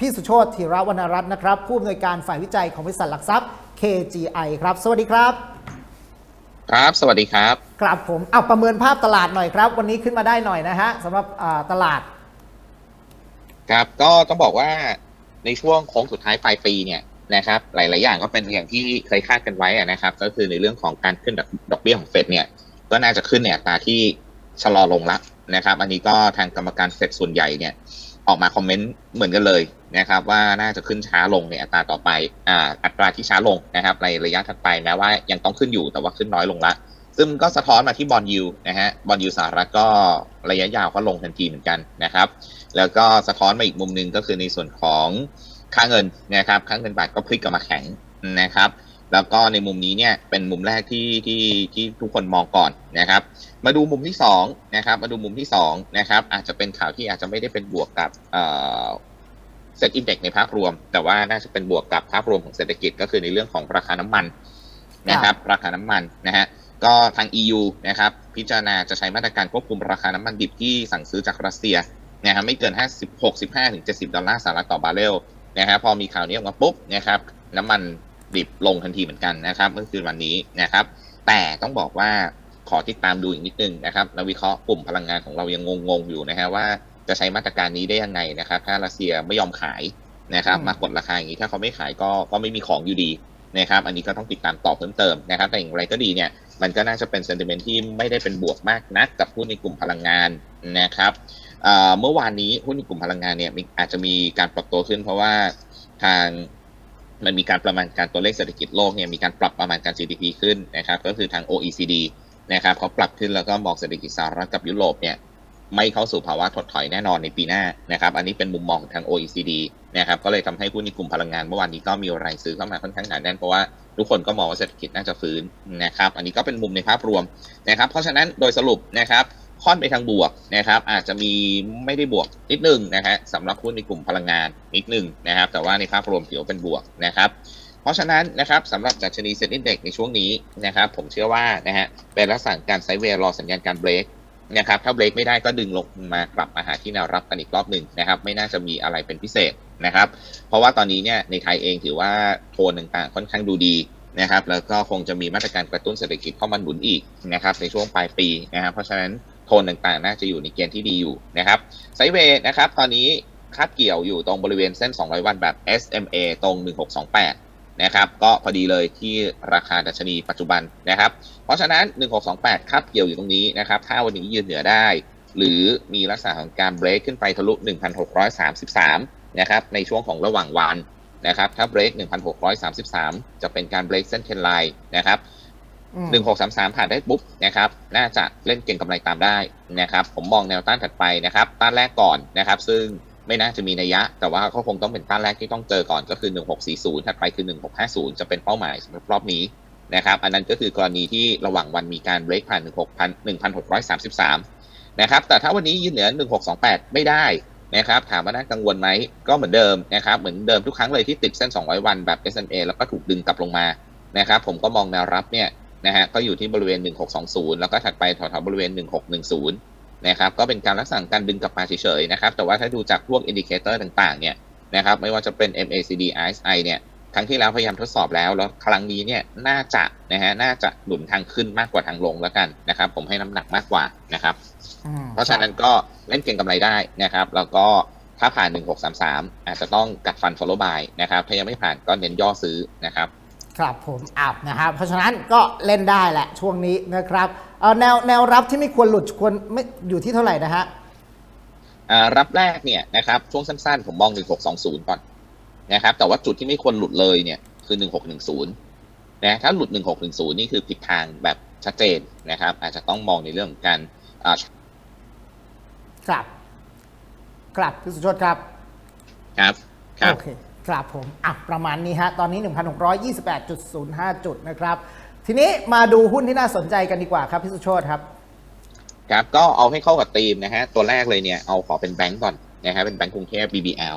พี่สุโชติธีรวรรณรัตน์นะครับผู้อำนวยการฝ่ายวิจัยของบริษัทหลักทรัพย์ KGI ครับ สวัสดีครับ ครับ สวัสดีครับครับผมเอาประเมินภาพตลาดหน่อยครับ วันนี้ขึ้นมาได้หน่อยนะฮะสำหรับอ่าตลาด ครับก็ต้องบอกว่าในช่วงโค้งสุดท้ายปลายปีเนี่ยนะครับ หลาย ๆ อย่างก็เป็นอย่างที่เคยคาดกันไว้อะนะครับ ก็คือในเรื่องของการขึ้นดอกดอกเบี้ยของเฟดเนี่ยก็น่าจะขึ้นในอัตราที่ชะลอลงละนะครับ อันนี้ก็ทางกรรมการเฟดส่วนใหญ่เนี่ย ออกมาคอมเมนต์เหมือนกันเลยนะครับ ว่าน่าจะขึ้นช้าลงในอัตราต่อไปอ่าอัตราที่ช้าลงนะครับ ในระยะถัดไปแม้ว่ายังต้องขึ้นอยู่แต่ว่าขึ้นน้อยลงละซึ่งก็สะท้อนมาที่บอลยูนะฮะบอลยูสหรัฐก็ระยะยาวก็ลงทันทีเหมือนกันนะครับ แล้วก็สะท้อนมาอีกมุมหนึ่งก็คือในส่วนของค่าเงินนะครับค่าเงินบาทก็พลิกกลับมาแข็งนะครับ แล้วก็ในมุมนี้เนี่ยเป็นมุมแรกที่ที่ที่ทุกคนมองก่อนนะครับ มาดูมุมที่สองนะครับ มาดูมุมที่สองนะครับ อาจจะเป็นข่าวที่อาจจะไม่ได้เป็นบวกกับเซ็ตอินเด็กในภาพรวม แต่ว่าน่าจะเป็นบวกกับภาพรวมของเศรษฐกิจก็คือในเรื่องของราคาน้ำมันนะครับ ราคาน้ำมันนะฮะก็ทาง EU นะครับ พิจารณาจะใช้มาตรการควบคุมราคาน้ำมันดิบที่สั่งซื้อจากรัสเซียนะครับไม่เกิน 56 15ถึง70 ดอลลาร์สหรัฐต่อบาร์เรลนะครับพอมีข่าวนี้ออกมาปุ๊บนะครับน้ำมัน ดิบลงทันทีเหมือนกันนะครับเมื่อคืนวันนี้นะครับ แต่ต้องบอกว่าขอติดตามดูอีกนิดนึงนะครับนักวิเคราะห์กลุ่มพลังงานของเรายังงงๆอยู่นะฮะว่าจะใช้มาตรการนี้ได้ยังไงนะครับ ถ้ารัสเซียไม่ยอมขายนะครับอืมมากดราคาอย่างนี้ถ้าเขาไม่ขายก็ก็ไม่มีของอยู่ดีนะครับ อันนี้ก็ต้องติดตามต่อเพิ่มเติมนะครับ แต่อย่างไรก็ดีเนี่ย มันก็น่าจะเป็นเซนติเมนต์ที่ไม่ได้เป็นบวกมากนักกับหุ้นในกลุ่มพลังงานนะครับเอ่อเมื่อวานนี้หุ้นในกลุ่มพลังงานเนี่ยมีอาจจะมีการปรับตัวขึ้นเพราะว่าทาง มันมีการประมาณการตัวเลขเศรษฐกิจโลกเนี่ยมีการปรับประมาณการ GDP ขึ้นนะครับ ก็คือทาง OECD นะครับเขาปรับขึ้นแล้วก็มองเศรษฐกิจสหรัฐกับยุโรปเนี่ยไม่เข้าสู่ภาวะถดถอยแน่นอนในปีหน้านะครับ อันนี้เป็นมุมมองของทาง OECD นะครับ ก็เลยทำให้หุ้นในกลุ่มพลังงานเมื่อวานนี้ก็มีรายซื้อเข้ามาค่อนข้างหนาแน่นเพราะว่าทุกคนก็มองว่าเศรษฐกิจน่าจะฟื้นนะครับ อันนี้ก็เป็นมุมในภาพรวมนะครับ เพราะฉะนั้นโดยสรุปนะครับ ค่อนไปทางบวกนะครับ อาจจะมีไม่ได้บวกนิดนึงนะฮะสำหรับหุ้นในกลุ่มพลังงานนิดนึงนะครับ แต่ว่าในภาพรวมถือว่าเป็นบวกนะครับ เพราะฉะนั้นนะครับสำหรับดัชนีเซ็นดิ้งเด็กในช่วงนี้นะครับ ผมเชื่อว่านะฮะเป็นลักษณะการไซเวย์รอสัญญาณการเบรกนะครับถ้าเบรกไม่ได้ก็ดึงลงมากลับมาหาที่แนวรับกันอีกรอบหนึ่งนะครับ ไม่น่าจะมีอะไรเป็นพิเศษนะครับ เพราะว่าตอนนี้เนี่ยในไทยเองถือว่าโทนต่างๆ ค่อนข้างดูดีนะครับ แล้วก็คงจะมีมาตรการกระตุ้นเศรษฐกิจเข้ามาหนุนอีกนะครับในช่วงปลายปีนะครับ เพราะฉะนั้น โทนต่างๆ น่าจะอยู่ในเกณฑ์ที่ดีอยู่นะครับไซเวย์นะครับ ตอนนี้คาดเกี่ยวอยู่ตรงบริเวณเส้น 200 วันแบบ SMA ตรง 1628 นะครับ ก็พอดีเลยที่ราคาดัชนีปัจจุบันนะครับ เพราะฉะนั้น 1628 คาดเกี่ยวอยู่ตรงนี้นะครับ ถ้าวันนี้ยืนเหนือได้ หรือมีลักษณะของการเบรกขึ้นไปทะลุ 1633 นะครับ ในช่วงของระหว่างวันนะครับ ถ้าเบรก1633 จะเป็นการเบรกเส้นเทรนไลน์นะครับ อืม1633ผ่านได้ปุ๊บนะครับน่าจะเล่นเก่งกำไรตามได้นะครับผมมองแนวต้านถัดไปนะครับต้านแรกก่อนนะครับ ซึ่งไม่น่าจะมีนัยยะ แต่ว่าก็คงต้องเป็นต้านแรกที่ต้องเจอก่อนก็คือ 1640 ถัดไปคือ 1650 จะเป็นเป้าหมายสำหรับรอบนี้นะครับ อันนั้นก็คือกรณีที่ระหว่างวันมีการเบรกผ่าน 16,1633 นะครับ แต่ถ้าวันนี้ยืนเหนือ 1628 ไม่ได้นะครับ ถามว่าน่ากังวลไหม ก็เหมือนเดิมนะครับ เหมือนเดิมทุกครั้งเลยที่ติดเส้น 200 วันแบบ SMA แล้วก็ถูกดึงกลับลงมา นะครับ ผมก็มองแนวรับเนี่ย นะฮะก็อยู่ที่บริเวณ 1620 แล้วก็ถัดไปแถวๆบริเวณ 1610 นะครับก็เป็นการลักษณะการดึงกลับมาเฉยๆนะครับแต่ว่าถ้าดูจากพวกอินดิเคเตอร์ต่างๆเนี่ยนะครับไม่ว่าจะเป็น MACD RSI เนี่ยครั้งที่แล้วพยายามทดสอบแล้ว แล้วครั้งนี้เนี่ยน่าจะนะฮะน่าจะหนุนทางขึ้นมากกว่าทางลงแล้วกันนะครับ ผมให้น้ำหนักมากกว่านะครับอืมเพราะฉะนั้นก็เล่นเก็งกำไรได้นะครับ แล้วก็ถ้าผ่าน 1633 อาจจะต้องกัดฟัน follow buy นะครับถ้ายังไม่ผ่านก็เน้นย่อซื้อนะครับ ครับผมอ้าวนะครับ เพราะฉะนั้นก็เล่นได้แหละช่วงนี้นะครับเอ่อแนวแนวรับที่ไม่ควรหลุดควรไม่อยู่ที่เท่าไหร่นะฮะอ่ารับแรกเนี่ยนะครับช่วงสั้นๆ ผมมอง 1620 ก่อนนะครับ แต่ว่าจุดที่ไม่ควรหลุดเลยเนี่ยคือ 1610 นะถ้าหลุด 1610 นี่คือผิดทางแบบชัดเจนนะครับ อาจจะต้องมองในเรื่องของการอ่าครับ ครับพี่สุชดครับ ครับครับโอเคครับผมอะประมาณนี้ฮะ ตอนนี้ 1,628.05 จุดนะครับ ทีนี้มาดูหุ้นที่น่าสนใจกันดีกว่าครับพี่สุโชตครับ ครับก็เอาให้เข้ากับธีมนะฮะ ตัวแรกเลยเนี่ย เอาขอเป็นแบงก์ก่อนนะครับเป็นแบงก์กรุงเทพ BBL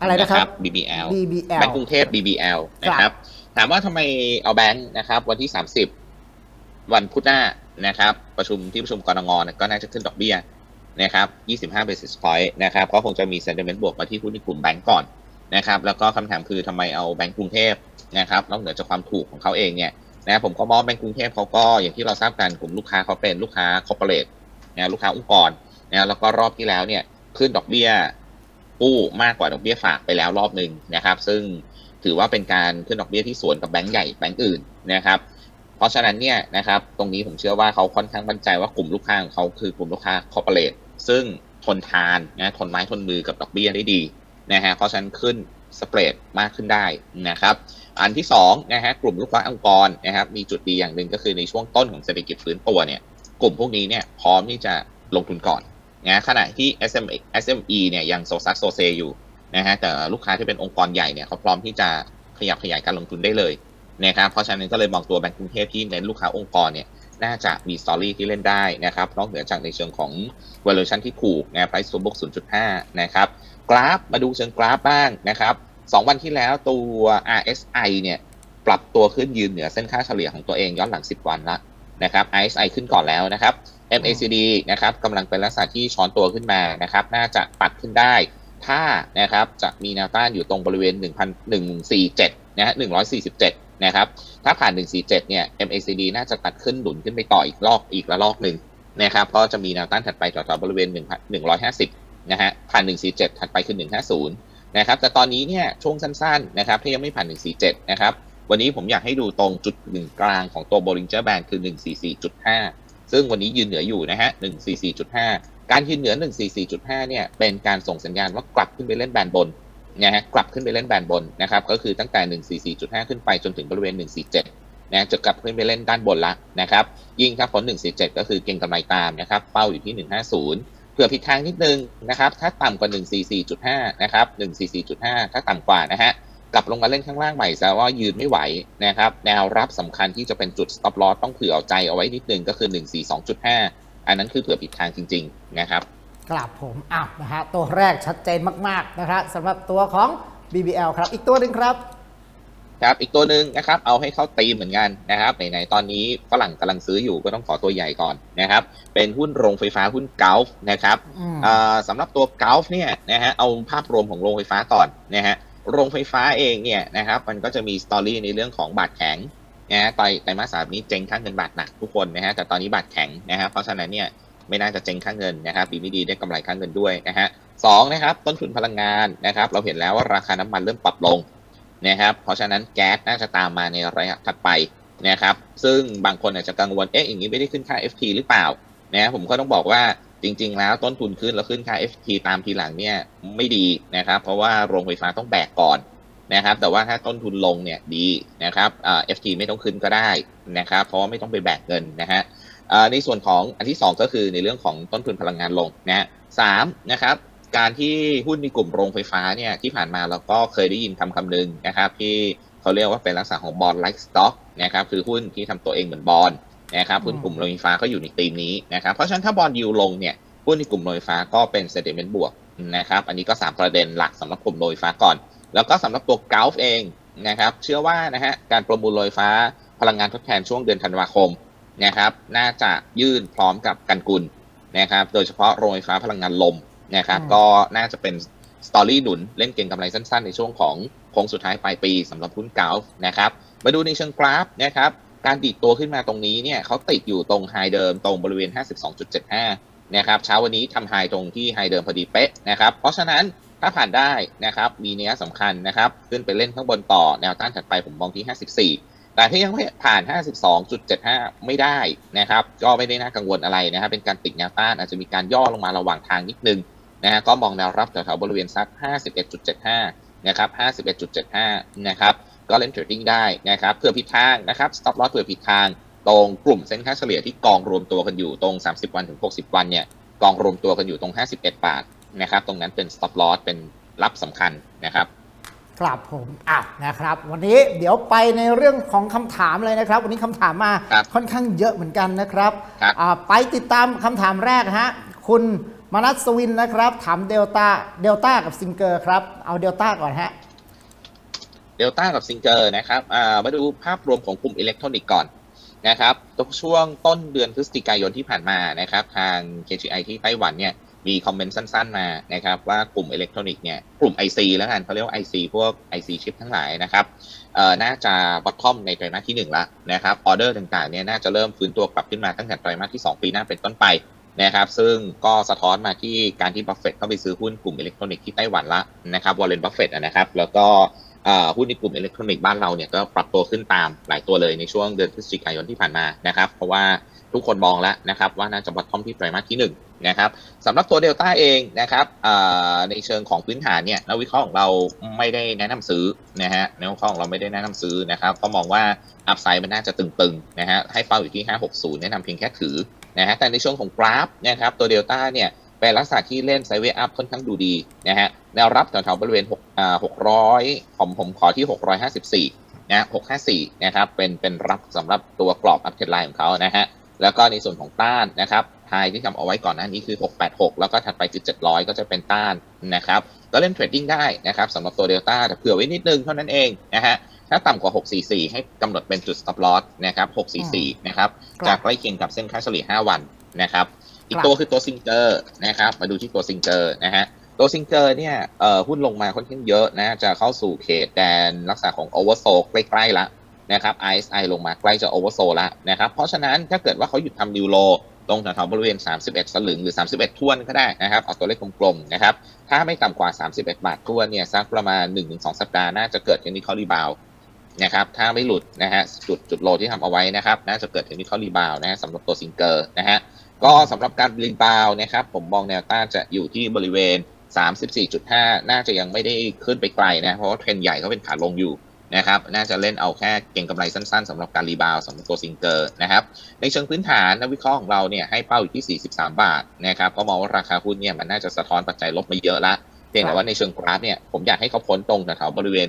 อะไรนะครับ BBL BBL แบงก์กรุงเทพ BBL นะครับ ถามว่าทำไมเอาแบงก์นะครับ วันที่ 30 วันพุธหน้านะครับ ประชุมที่ประชุมกรงงเนี่ยก็น่าจะขึ้นดอกเบี้ยนะครับ 25 basis point นะครับก็คงจะมี sentiment บวกมาที่หุ้นในกลุ่มแบงก์ก่อน นะครับ แล้วก็คำถามคือทำไมเอาแบงก์กรุงเทพนะครับนอกเหนือจากความถูกของเขาเองเนี่ยนะผมก็มองแบงก์กรุงเทพเขาก็อย่างที่เราทราบกันกลุ่มลูกค้าเขาเป็นลูกค้า corporate นะลูกค้าองค์กรนะแล้วก็รอบที่แล้วเนี่ยขึ้นดอกเบี้ยกู้มากกว่าดอกเบี้ยฝากไปแล้วรอบหนึ่งนะครับ ซึ่งถือว่าเป็นการขึ้นดอกเบี้ยที่สวนกับแบงก์ใหญ่แบงก์อื่นนะครับ เพราะฉะนั้นเนี่ยนะครับตรงนี้ผมเชื่อว่าเขาค่อนข้างมั่นใจว่ากลุ่มลูกค้าของเขาคือกลุ่มลูกค้าคอร์เปอเรทซึ่งทนทานนะทนไม้ทนมือกับดอกเบี้ยได้ดี นะฮะเพราะฉะนั้นขึ้นสเปรดมากขึ้นได้นะครับอันที่สองนะฮะกลุ่มลูกค้าองค์กรนะครับมีจุดดีอย่างหนึ่งก็คือในช่วงต้นของเศรษฐกิจฟื้นตัวเนี่ยกลุ่มพวกนี้เนี่ยพร้อมที่จะลงทุนก่อนนะขณะที่ SME SME เนี่ยยังโซซัสโซเซอยู่นะฮะแต่ลูกค้าที่เป็นองค์กรใหญ่เนี่ยเขาพร้อมที่จะขยับขยายการลงทุนได้เลยนะครับเพราะฉะนั้นก็เลยมองตัวแบงก์กรุงเทพที่เน้นลูกค้าองค์กรเนี่ยน่าจะมีสตอรี่ที่เล่นได้นะครับนอกเหนือจากในเชิงของ valuation ที่ถูกนะ price to book 0.5 นะครับ กราฟมาดูเชิงกราฟบ้างนะครับสองวันที่แล้วตัว RSI เนี่ยปรับตัวขึ้นยืนเหนือเส้นค่าเฉลี่ยของตัวเองย้อนหลัง 10 วันละนะครับ RSI ขึ้นก่อนแล้วนะครับ MACD นะครับกำลังเป็นลักษณะที่ช้อนตัวขึ้นมานะครับน่าจะปัดขึ้นได้ ถ้านะครับจะมีแนวต้านอยู่ตรงบริเวณ 1,147นะฮะ147 นะครับ ถ้าผ่าน 147 เนี่ย MACD น่าจะตัดขึ้นหนุนขึ้นไปต่ออีกรอบอีกระลอกหนึ่งนะครับก็จะมีแนวต้านถัดไปแถวๆบริเวณ1 150 นะฮะผ่าน147 ถัดไปคือ 150 นะครับ แต่ตอนนี้เนี่ยช่วงสั้นๆนะครับที่ยังไม่ผ่าน 147 นะครับ วันนี้ผมอยากให้ดูตรงจุดหนึ่งกลางของตัว Bollinger Band คือ 144.5 ซึ่งวันนี้ยืนเหนืออยู่นะฮะ 144.5 การยืนเหนือ 144.5 เนี่ยเป็นการส่งสัญญาณว่ากลับขึ้นไปเล่นแบนบนนะฮะกลับขึ้นไปเล่นแบนบนนะครับก็คือตั้งแต่ 144.5 ขึ้นไปจนถึงบริเวณ 147นะจะกลับขึ้นไปเล่นด้านบนละนะครับ ยิ่งถ้าพ้น147 ก็คือเก็งกำไรตามนะครับ เป้าอยู่ที่ 150 เผื่อผิดทางนิดนึงนะครับ ถ้าต่ำกว่า 144.5 นะครับ 144.5 ถ้าต่ำกว่านะฮะ กลับลงมาเล่นข้างล่างใหม่ซะว่ายืนไม่ไหวนะครับ แนวรับสำคัญที่จะเป็นจุด stop loss ต้องเผื่อเอาใจเอาไว้นิดนึงก็คือ 142.5 อันนั้นคือเผื่อผิดทางจริง ๆ นะครับกลับผมอ้าวนะฮะตัวแรกชัดเจนมาก ๆ นะครับสำหรับตัวของ BBL ครับ อีกตัวหนึ่งครับ ครับอีกตัวหนึ่งนะครับเอาให้เข้าตีมเหมือนกันนะครับไหนๆตอนนี้ฝรั่งกำลังซื้ออยู่ก็ต้องขอตัวใหญ่ก่อนนะครับ เป็นหุ้นโรงไฟฟ้าหุ้นเกลฟนะครับอืมอ่าสำหรับตัวเกลฟเนี่ยนะฮะเอาภาพรวมของโรงไฟฟ้าก่อนนะฮะโรงไฟฟ้าเองเนี่ยนะครับมันก็จะมีสตอรี่ในเรื่องของบาทแข็งนะฮะไตรไตรมาสสามนี้เจ๊งค่าเงินบาทหนักทุกคนนะฮะแต่ตอนนี้บาทแข็งนะฮะเพราะฉะนั้นเนี่ยไม่น่าจะเจ๊งค่าเงินนะครับดีไม่ดีได้กำไรค่าเงินด้วยนะฮะสองนะครับต้นทุนพลังงานนะครับเราเห็นแล้วว่าราคาน้ำมันเริ่มปรับลง นะครับ เพราะฉะนั้นแก๊สน่าจะตามมาในระยะถัดไปนะครับ ซึ่งบางคนอาจจะกังวล เอ๊ะ อย่างนี้ไม่ได้ขึ้นค่า FT หรือเปล่า นะผมก็ต้องบอกว่าจริง ๆ แล้วต้นทุนขึ้นแล้วขึ้นค่า FT ตามทีหลังเนี่ยไม่ดีนะครับ เพราะว่าโรงไฟฟ้าต้องแบกก่อนนะครับ แต่ว่าถ้าต้นทุนลงเนี่ยดีนะครับเอ่า FT ไม่ต้องขึ้นก็ได้นะครับ เพราะว่าไม่ต้องไปแบกเงินนะฮะในส่วนของอันที่สองก็คือในเรื่องของต้นทุนพลังงานลงนะสามนะครับ การที่หุ้นในกลุ่มโรงไฟฟ้าเนี่ยที่ผ่านมาเราก็เคยได้ยินคำคำหนึ่งนะครับ ที่เขาเรียกว่าเป็นลักษณะของบอลไลฟ์สต็อกนะครับคือหุ้นที่ทำตัวเองเหมือนบอลนะครับหุ้นกลุ่มโรงไฟฟ้าก็อยู่ในธีมนี้นะครับเพราะฉะนั้นถ้าบอลยูลงเนี่ยหุ้นในกลุ่มโรงไฟฟ้าก็เป็นเซ n เมนต์บวกนะครับอันนี้ก็ 3 ประเด็นหลักสำหรับกลุ่มโรงไฟฟ้าก่อน แล้วก็สำหรับตัวก u ลฟเองนะครับเชื่อว่านะฮะการประมูลโรงไฟฟ้าพลังงานทดแทนช่วงเดือนธันวาคมนะครับน่าจะยื่นพร้อมกับกันกุลนะครับโดยเฉพาะโรงไฟฟ้าพลังงานลม นะครับอืมก็น่าจะเป็นสตอรี่หนุนเล่นเก่งกำไรสั้นๆ ในช่วงของโค้งสุดท้ายปลายปีสำหรับหุ้นเกาฟนะครับมาดูในเชิงกราฟนะครับการดีดตัวขึ้นมาตรงนี้เนี่ยเขาติดอยู่ตรงไฮเดิมตรงบริเวณ 52.75 นะครับเช้าวันนี้ทำไฮตรงที่ไฮเดิมพอดีเป๊ะนะครับเพราะฉะนั้นถ้าผ่านได้นะครับมีเนี้ยสำคัญนะครับขึ้นไปเล่นข้างบนต่อแนวต้านถัดไปผมมองที่ 54 แต่ถ้ายังไม่ผ่าน 52.75 ไม่ได้นะครับก็ไม่ได้น่ากังวลอะไรนะครับเป็นการติดแนวต้านอาจจะมีการย่อลงมาระหว่างทางนิดนึง นะฮะก็มองแนวรับแถวๆบริเวณสัก 51.75 นะครับ 51.75 นะครับ ก็เล่นเทรดดิ้งได้นะครับเผื่อผิดทางนะครับ stop loss เผื่อผิดทาง ตรงกลุ่มเส้นค่าเฉลี่ยที่กองรวมตัวกันอยู่ตรง 30 วันถึง 60 วันเนี่ย กองรวมตัวกันอยู่ตรง 51 บาทนะครับ ตรงนั้นเป็น stop loss เป็นรับสำคัญนะครับครับผมอะนะครับ วันนี้เดี๋ยวไปในเรื่องของคำถามเลยนะครับ วันนี้คำถามมาครับค่อนข้างเยอะเหมือนกันนะครับครับอ่าไปติดตามคำถามแรกฮะคุณ มนัสวินนะครับ ถามเดลต้าเดลต้ากับซิงเกอร์ครับ เอาเดลต้าก่อนฮะเดลต้ากับซิงเกอร์นะครับมาดูภาพรวมของกลุ่มอิเล็กทรอนิกส์ก่อนนะครับตรงช่วงต้นเดือนพฤศจิกายนที่ผ่านมานะครับ ทาง KGI ที่ไต้หวันเนี่ยมีคอมเมนต์สั้นๆมานะครับว่ากลุ่มอิเล็กทรอนิกส์เนี่ยกลุ่ม IC แล้วกันเขาเรียกว่า IC พวก IC ชิปทั้งหลายนะครับเอ่อน่าจะบอททอมในไตรมาสที่ 1 ละนะครับออเดอร์ต่างๆเนี่ยน่าจะเริ่มฟื้นตัวกลับขึ้นมาตั้งแต่ไตรมาสที่ 2 ปีหน้าเป็นต้นไป นะครับซึ่งก็สะท้อนมาที่การที่บัฟเฟตเข้าไปซื้อหุ้นกลุ่มอิเล็กทรอนิกส์ที่ไต้หวันละนะครับวอลเลนบัฟเฟตนะครับแล้วก็หุ้นในกลุ่มอิเล็กทรอนิกส์บ้านเราเนี่ยก็ปรับตัวขึ้นตามหลายตัวเลยในช่วงเดือนพฤศจิกายนที่ผ่านมานะครับเพราะว่าทุกคนมองแล้วนะครับว่าน่าจะบอททอมที่ไตรมาสที่1นะครับสำหรับตัวเดลต้าเองนะครับในเชิงของพื้นฐานเนี่ยนักวิเคราะห์ของเราไม่ได้แนะนำซื้อนะฮะนักวิเคราะห์ของเราไม่ได้แนะนำซื้อนะครับก็มองว่าอัพไซด์มันน่าจะตึงๆนะฮะให้เป้าอยู่ที่ 560 แนะนำเพียงแค่ถือ นะฮะแต่ในช่วงของกราฟนะครับตัวเดลต้าเนี่ยเป็นลักษณะที่เล่นไซเวอัพค่อนข้างดูดีนะฮะแนวรับแถวๆบริเวณ6อ่า600ผมผมขอที่ 654นะ654นะครับเป็นเป็นรับสำหรับตัวกรอบอัพเทรนไลน์ของเขานะฮะแล้วก็ในส่วนของต้านนะครับไฮที่ทำเอาไว้ก่อนหน้านี้คือ 686 แล้วก็ถัดไปคือ 700 ก็จะเป็นต้านนะครับก็เล่นเทรดดิ้งได้นะครับสำหรับตัวเดลต้าแต่เผื่อไว้นิดนึงเท่านั้นเองนะฮะ ถ้าต่ำกว่า 644 ให้กำหนดเป็นจุด stop loss นะครับ 644 นะครับ ครับจะใกล้เคียงกับเส้นค่าเฉลี่ย 5 วันนะครับ อีกครับตัวคือตัวซิงเกอร์นะครับ มาดูที่ตัวซิงเกอร์นะฮะ ตัวซิงเกอร์เนี่ยเอ่อหุ้นลงมาค่อนข้างเยอะนะ จะเข้าสู่เขตแดนลักษณะของโอเวอร์โซใกล้ๆละนะครับ RSI ลงมาใกล้จะโอเวอร์โซละนะครับ เพราะฉะนั้นถ้าเกิดว่าเขาหยุดทำนิวโลตรงแถวๆบริเวณ 31 สลึง หรือ 31ท้วนก็ได้นะครับ เอาตัวเลขกลมๆ นะครับ ถ้าไม่ต่ำกว่า 31 บาทท้วนเนี่ย สักประมาณ 1-2 สัปดาห์ น่าจะเกิดเทค นะครับถ้าไม่หลุดนะฮะจุดจุดโลที่ทำเอาไว้นะครับน่าจะเกิดเทคนิคอลรีบาวนะฮะสำหรับตัวซิงเกอร์นะฮะก็สำหรับการรีบาวนะครับผมมองแนวต้านจะอยู่ที่บริเวณ 34.5 น่าจะยังไม่ได้ขึ้นไปไกลนะเพราะว่าเทรนใหญ่ก็เป็นขาลงอยู่นะครับน่าจะเล่นเอาแค่เก็งกำไรสั้นๆสำหรับการรีบาวสำหรับตัวซิงเกอร์นะครับในเชิงพื้นฐานนักวิเคราะห์ของเราเนี่ยให้เป้าอยู่ที่ 43 บาทนะครับก็มองว่าราคาหุ้นเนี่ยมันน่าจะสะท้อนปัจจัยลบมาเยอะละเพียงแต่ว่าในเชิงกราฟเนี่ยผมอยากให้เขาพ้นตรงแถวบริเวณ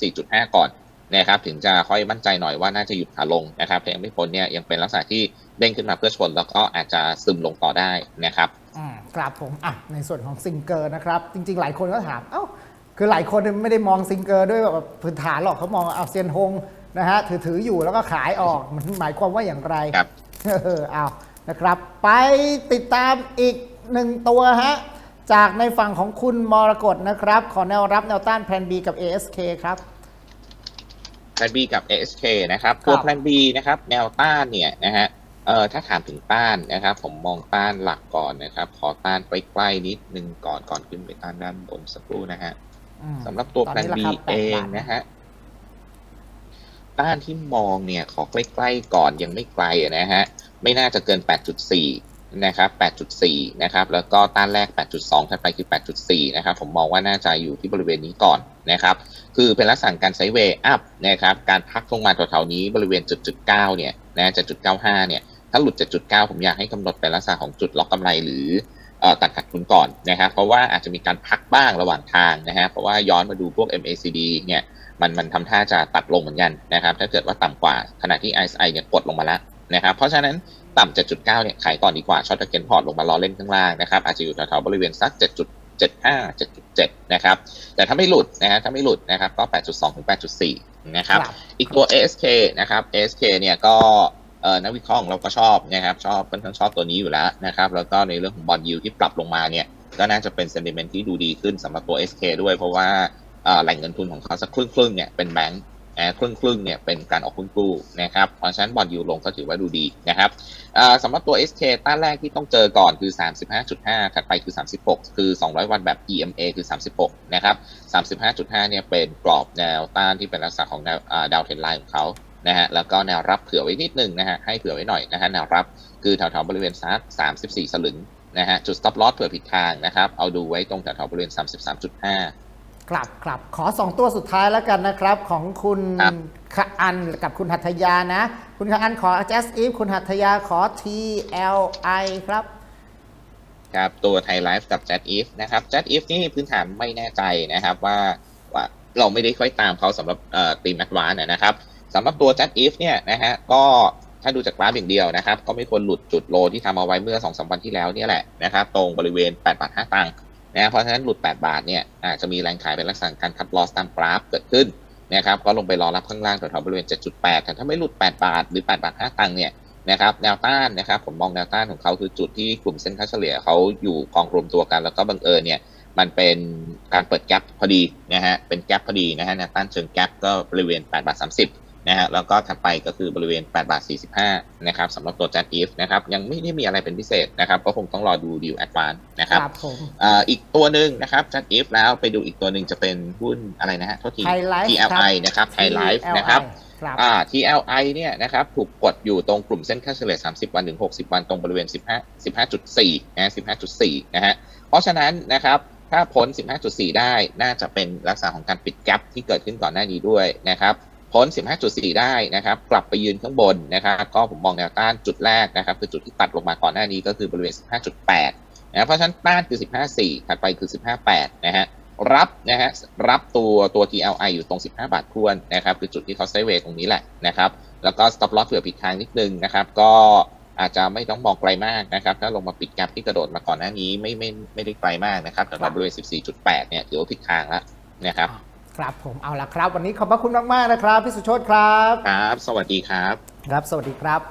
34.5 ก่อน นะครับถึงจะค่อยมั่นใจหน่อยว่าน่าจะหยุดขาลงนะครับถ้ายังไม่พ้นเนี่ยยังเป็นลักษณะที่เด้งขึ้นมาเพื่อชนแล้วก็อาจจะซึมลงต่อได้นะครับอืมครับผมอะในส่วนของซิงเกอร์นะครับ จริง ๆ หลายคนก็ถามเอ้าคือหลายคนไม่ได้มองซิงเกอร์ด้วยแบบพื้นฐานหรอกเขามองเอาเซียนฮงนะฮะถือถืออยู่แล้วก็ขายออกมันหมายความว่าอย่างไรครับเออเอานะครับ ไปติดตามอีกหนึ่งตัวฮะจากในฝั่งของคุณมรกตนะครับ ขอแนวรับแนวต้านแพลน B กับ ASK ครับ แพลน B กับ ASK นะครับครับตัวแพลน B นะครับแนวต้านเนี่ยนะฮะเอ่อถ้าถามถึงต้านนะครับ ผมมองต้านหลักก่อนนะครับ ขอต้านใกล้ๆนิดนึงก่อนก่อนขึ้นไปต้านด้านบนสักครู่นะฮะอืมสำหรับตัวตอนแพลนี้นรา B คาแปดเองบาทนะฮะต้านที่มองเนี่ยขอใกล้ๆก่อนยังไม่ไกลอะนะฮะไม่น่าจะเกิน 8.4 นะครับ 8.4 นะครับ แล้วก็ต้านแรก 8.2 ถัดไปคือ 8.4 นะครับ ผมมองว่าน่าจะอยู่ที่บริเวณนี้ก่อนนะครับ คือเป็นลักษณะการไซเวย์อัพนะครับ การพักลงมาแถวๆนี้บริเวณจุดจุดเก้าเนี่ยนะจะจุดเก้าห้าเนี่ย ถ้าหลุดจากจุดเก้าผมอยากให้กำหนดเป็นลักษณะของจุดล็อกกำไรหรือตัดขาดทุนก่อนนะครับ เพราะว่าอาจจะมีการพักบ้างระหว่างทางนะฮะ เพราะว่าย้อนมาดูพวก MACD เนี่ยมันมันทำท่าจะตัดลงเหมือนกันนะครับ ถ้าเกิดว่าต่ำกว่าขณะที่ RSI เนี่ยกดลงมาแล้วนะครับ เพราะฉะนั้น ต่ำ7.9เนี่ยขายก่อนดีกว่าช็อตเกนพอร์ตลงมารอเล่นข้างล่างนะครับอาจจะอยู่แถวๆบริเวณสัก 7.75 7.7 นะครับ แต่ถ้าไม่หลุดนะฮะถ้าไม่หลุดนะครับก็ 8.2 ถึง 8.4 นะครับ อีกตัว ASK นะครับ ASK เนี่ยก็เอ่อนักวิเคราะห์ของเราก็ชอบนะครับชอบค่อนข้างชอบตัวนี้อยู่แล้วนะครับแล้วก็ในเรื่องของบอลยูที่ปรับลงมาเนี่ยก็น่าจะเป็นเซนติเมนต์ที่ดูดีขึ้นสำหรับตัว SK ด้วยเพราะว่าเอ่อแหล่งเงินทุนของเขาสักครึ่งครึ่งๆเนี่ยเป็นแบงก์ นะครึ่งครึ่งๆเนี่ยเป็นการออกหุ้นกู้นะครับเพราะฉะนั้นบอลยูลงก็ถือว่าดูดีนะครับสำหรับตัว SK ต้านแรกที่ต้องเจอก่อนคือ 35.5 ถัดไปคือ 36 คือ 200 วันแบบ EMA คือ 36 นะครับ 35.5 เนี่ยเป็นกรอบแนวต้านที่เป็นลักษณะของแนวดาวเทรนไลน์ของเขานะฮะแล้วก็แนวรับเผื่อไว้นิดนึงนะฮะให้เผื่อไว้หน่อยนะฮะแนวรับคือแถวๆบริเวณสัก34 สลึงนะฮะจุด stop loss เผื่อผิดทางนะครับเอาดูไว้ตรงแถวๆบริเวณ 33.5 ครับครับขอสองตัวสุดท้ายแล้วกันนะครับ ของคุณครับขอันกับคุณหัตถยานะ คุณขอันขอ just if คุณหัตถยาขอ TLI ครับ ครับตัวไทยไลฟ์กับ j a t if นะครับ j a t if นี่พื้นฐานไม่แน่ใจนะครับว่าว่าเราไม่ได้ค่อยตามเขาสำหรับเอ่อตีมแอดวานนะครับสำหรับตัว j a t if เนี่ยนะฮะก็ถ้าดูจากกราฟอย่างเดียวนะครับ ก็ไม่ควรหลุดจุดโลที่ทำเอาไว้เมื่อ2อสวันที่แล้วเนี่ยแหละนะครับตรงบริเวณ8บาท5ตังค์ นะเพราะฉะนั้นหลุด 8 บาทเนี่ยอาจจะมีแรงขายเป็นลักษณะการคัดลอสตามกราฟเกิดขึ้นนะครับก็ลงไปรอรับข้างล่างแถวๆบริเวณ 7.8 แต่ถ้าไม่หลุด 8 บาทหรือ 8 บาท 5 ตังค์เนี่ยนะครับแนวต้านนะครับผมมองแนวต้านของเขาคือจุดที่กลุ่มเส้นค่าเฉลี่ยเขาอยู่กองรวมตัวกัน แล้วก็บังเอิญเนี่ยมันเป็นการเปิดแกลบพอดีนะฮะเป็นแกลบพอดีนะฮะแนวต้านเชิงแกลบก็บริเวณ8บาท30 นะฮะแล้วก็ถัดไปก็คือบริเวณ 8 บาท 45 นะครับสำหรับตัวจัดอีฟนะครับยังไม่ได้มีอะไรเป็นพิเศษนะครับ ก็คงต้องรอดูดีลแอดวานนะครับครับผมอ่าอีกตัวหนึ่งนะครับจัดอีฟแล้วไปดูอีกตัวหนึ่งจะเป็นหุ้นอะไรนะฮะโทษทีไทยไลฟ์ TLI นะครับไทยไลฟ์ TLI นะครับครับอ่า TLI เนี่ยนะครับถูกกดอยู่ตรงกลุ่มเส้นค่าเฉลี่ย 30 วันถึง 60 วันตรงบริเวณ 15 15.4 นะ 15.4 นะฮะเพราะฉะนั้นนะครับถ้าพ้น 15.4 ได้น่าจะเป็นลักษณะของการปิดแกลบที่เกิดขึ้นก่อนหน้านี้ด้วยนะครับ พ้น 15.4 ได้นะครับ กลับไปยืนข้างบนนะครับ ก็ผมมองแนวต้านจุดแรกนะครับ คือจุดที่ตัดลงมาก่อนหน้านี้ก็คือบริเวณ 15.8 นะเพราะฉะนั้นต้านคือ 15.4 ถัดไปคือ 15.8 นะฮะรับนะฮะรับตัวตัว TLI อยู่ตรง 15 บาททวนนะครับ คือจุดที่เขาไซเวย์ตรงนี้แหละนะครับ แล้วก็ stop loss เผื่อผิดทางนิดนึงนะครับ ก็อาจจะไม่ต้องมองไกลมากนะครับ ถ้าลงมาปิดแกลบที่กระโดดมาก่อนหน้านี้ไม่ไม่ไม่ได้ไกลมากนะครับแต่บริเวณ 14.8 เนี่ยถือว่าผิดทางแล้วนะครับ ครับผมเอาละครับ วันนี้ขอบพระคุณมากๆนะครับพี่สุโชตครับ ครับ สวัสดีครับ ครับ สวัสดีครับ